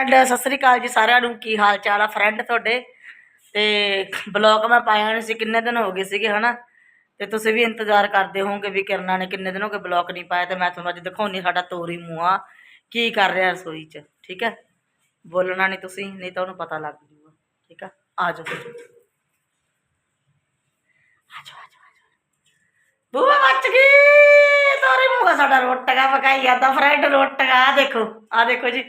And Sat Sri ਅਕਾਲ ਜੀ ਸਾਰਿਆਂ ਨੂੰ, ਕੀ ਹਾਲ ਚਾਲ ਆ ਫਰੈਂਡ ਤੁਹਾਡੇ? ਤੇ ਬਲੌਗ ਮੈਂ ਪਾਇਆ ਨਹੀਂ ਸੀ, ਕਿੰਨੇ ਦਿਨ ਹੋ ਗਏ ਸੀਗੇ, ਹਨਾ? ਤੇ ਤੁਸੀਂ ਵੀ ਇੰਤਜ਼ਾਰ ਕਰਦੇ ਹੋਵੋਗੇ ਵੀ ਕਿਰਨਾ ਨੇ ਕਿੰਨੇ ਦਿਨ ਹੋ ਗਏ ਬਲੌਗ ਨਹੀਂ ਪਾਇਆ, ਤੇ ਮੈਂ ਤੁਹਾਨੂੰ ਅੱਜ ਦਿਖਾਉਣੀ ਸਾਡਾ ਤੋਰੀ ਮੂਆ ਕੀ ਕਰ ਰਿਹਾ ਰਸੋਈ 'ਚ, ਠੀਕ ਹੈ? ਬੋਲਣਾ ਨਹੀਂ ਤੁਸੀਂ, ਨਹੀਂ ਤਾਂ ਉਹਨੂੰ ਪਤਾ ਲੱਗ ਜੂਗਾ, ਠੀਕ ਆ? ਆ ਜਾਓ ਆ ਜਾਓ ਆ ਜਾਓ ਬੂਆ ਮੱਚ ਗਈ! ਤੋਰੀ ਮੂਆ ਸਾਡਾ ਰੋਟੀਆਂ ਪਕਾਈ ਜਾਂਦਾ ਫਰੈਂਡ ਰੋਟੀਆਂ ਆ ਦੇਖੋ ਆ ਦੇਖੋ ਜੀ।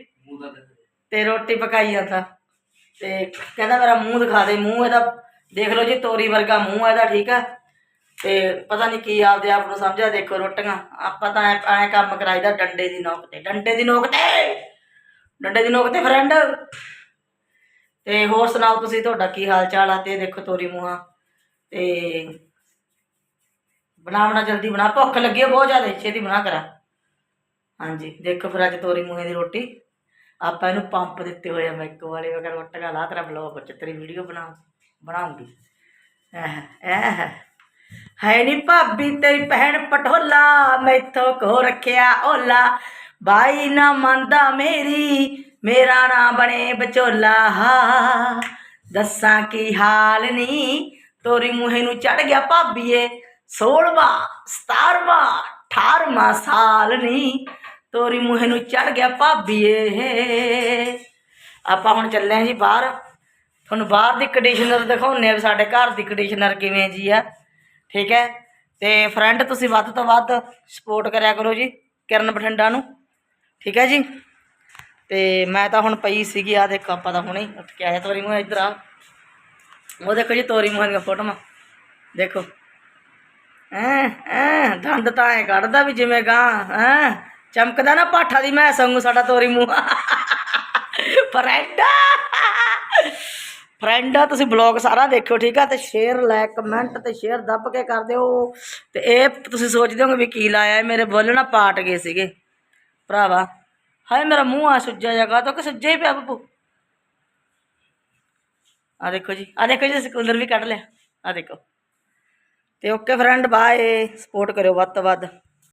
ਤੇ ਰੋਟੀ ਪਕਾਈ ਜਾਂਦਾ ਤੇ। ਕਹਿੰਦਾ ਮੇਰਾ ਮੂੰਹ ਦਿਖਾ ਦੇ, ਮੂੰਹ ਇਹਦਾ ਦੇਖ ਲਓ ਜੀ, ਤੋਰੀ ਵਰਗਾ ਮੂੰਹ ਆ ਇਹਦਾ, ਠੀਕ ਆ? ਤੇ ਪਤਾ ਨਹੀਂ ਕੀ ਆਪਦੇ ਆਪ ਨੂੰ ਸਮਝਿਆ, ਦੇਖੋ ਰੋਟੀਆਂ। ਆਪਾਂ ਤਾਂ ਐ, ਐਂ ਕੰਮ ਕਰਾਈਦਾ ਡੰਡੇ ਦੀ ਨੋਕ ਤੇ। ਡੰਡੇ ਦੀ ਨੋਕ ਤੇ! ਡੰਡੇ ਦੀ ਨੋਕ ਤੇ ਫਰੈਂਡ! ਤੇ ਹੋਰ ਸੁਣਾਓ ਤੁਸੀਂ, ਤੁਹਾਡਾ ਕੀ ਹਾਲ ਚਾਲ ਆ? ਤੇ ਦੇਖੋ ਤੋਰੀ ਮੂੰਹਾਂ। ਤੇ ਬਣਾ ਬਣਾ ਜਲਦੀ ਬਣਾ। ਭੁੱਖ ਲੱਗੀ ਬਹੁਤ ਜ਼ਿਆਦਾ, ਛੇਤੀ ਬਣਾ ਕਰਾ। ਹਾਂਜੀ, ਦੇਖੋ ਫਿਰ ਅੱਜ ਤੋਰੀ ਮੂੰਹੇ ਦੀ ਰੋਟੀ। ਆਪਾਂ ਇਹਨੂੰ ਪੰਪ ਦਿੱਤੇ ਹੋਏ ਆ ਮੈਕੋ ਵਾਲੇ ਵਗਰ ਵਟਗਾ ਲਾ ਤੇਰਾ ਬਲੌਗ ਚ, ਤੇਰੀ ਵੀਡੀਓ ਬਣਾ ਬਣਾਉਂਗੀ ਐਹ ਹੈ ਨੀ ਭਾਬੀ, ਤੇਰੀ ਭੈਣ ਪਟੋਲਾ, ਮੈਥੋਂ ਕੋ ਰੱਖਿਆ ਓਲਾ। ਬਾਈ ਨਾ ਮੰਨਦਾ ਮੇਰੀ, ਮੇਰਾ ਨਾ ਬਣੇ ਵਿਚੋਲਾ। ਹਾ ਦੱਸਾਂ ਕੀ ਹਾਲ ਨੀ, ਤੋਰੀ ਮੂਹੇ ਨੂੰ ਚੜ ਗਿਆ ਭਾਬੀਏ। 16ਵਾਂ 17ਵਾਂ 18ਵਾਂ ਸਾਲ ਨੀ। ਤੋਰੀ ਮੂਹੇ ਨੂੰ ਚੜ ਗਿਆ ਭਾਬੀਏ। ਆਪਾਂ ਹੁਣ ਚੱਲੇ ਹਾਂ ਜੀ ਬਾਹਰ। ਤੁਹਾਨੂੰ ਬਾਹਰ ਦੀ ਕੰਡੀਸ਼ਨਰ ਦਿਖਾਉਂਦੇ ਆ ਵੀ ਸਾਡੇ ਘਰ ਦੀ ਕੰਡੀਸ਼ਨਰ ਕਿਵੇਂ ਜੀ ਆ। ਠੀਕ ਹੈ? ਤੇ ਫਰੈਂਡ ਤੁਸੀਂ ਵੱਧ ਤੋਂ ਵੱਧ ਸਪੋਰਟ ਕਰਿਆ ਕਰੋ ਜੀ ਕਿਰਨ ਬਠਿੰਡਾ ਨੂੰ। ਠੀਕ ਹੈ ਜੀ? ਤੇ ਮੈਂ ਤਾਂ ਹੁਣ ਪਈ ਸੀਗੀ ਆ ਦੇਖੋ ਆਪਾਂ ਤਾਂ ਹੁਣੇ ਉੱਠ ਕੇ ਆਇਆ ਤੋਰੀ ਮੂੰਹ ਇੱਧਰ ਆ। ਉਹ ਦੇਖੋ ਜੀ ਤੋਰੀ ਮੂੰਹ ਦੀਆਂ ਫੋਟੋਆਂ। ਦੇਖੋ। ਐ ਐ ਦੰਦ ਤਾਂ ਐ ਕੱਢਦਾ ਵੀ ਜਿਵੇਂ ਗਾਂ ਐ ਚਮਕਦਾ ਨਾ ਪਾਠਾ ਦੀ ਮੈਂ ਸੰਗੂ ਸਾਡਾ ਤੋਰੀ ਮੂੰਹ। ਫਰੈਂਡ। ਫਰੈਂਡ, ਤੁਸੀਂ ਬਲੌਗ ਸਾਰਾ ਦੇਖਿਓ, ਠੀਕ ਆ? ਤੇ ਸ਼ੇਅਰ ਲਾਈਕ ਕਮੈਂਟ ਤੇ ਸ਼ੇਅਰ ਦੱਬ ਕੇ ਕਰ ਦਿਓ। ਤੇ ਇਹ ਤੁਸੀਂ ਸੋਚਦੇ ਹੋਗੇ ਵੀ ਕੀ ਲਾਇਆ ਮੇਰੇ ਬੁੱਲ ਨਾ ਪਾਟ ਗਏ ਸੀਗੇ। ਭਰਾਵਾ, ਹਾਏ ਮੇਰਾ ਮੂੰਹ ਆ ਸੁੱਜਾ ਜਗਾ ਤਾਂ ਕਿ ਸੁੱਜਾ ਹੀ ਪਿਆ ਬੱਬੂ। ਆ ਦੇਖੋ ਜੀ ਆ ਦੇਖੋ ਜੀ, ਅਸੀਂ ਕੂਲਰ ਵੀ ਕੱਢ ਲਿਆ। ਆ ਦੇਖੋ। ਤੇ ਓਕੇ ਫਰੈਂਡ, ਬਾਏ। ਸਪੋਰਟ ਕਰਿਓ ਵੱਧ ਤੋਂ ਵੱਧ।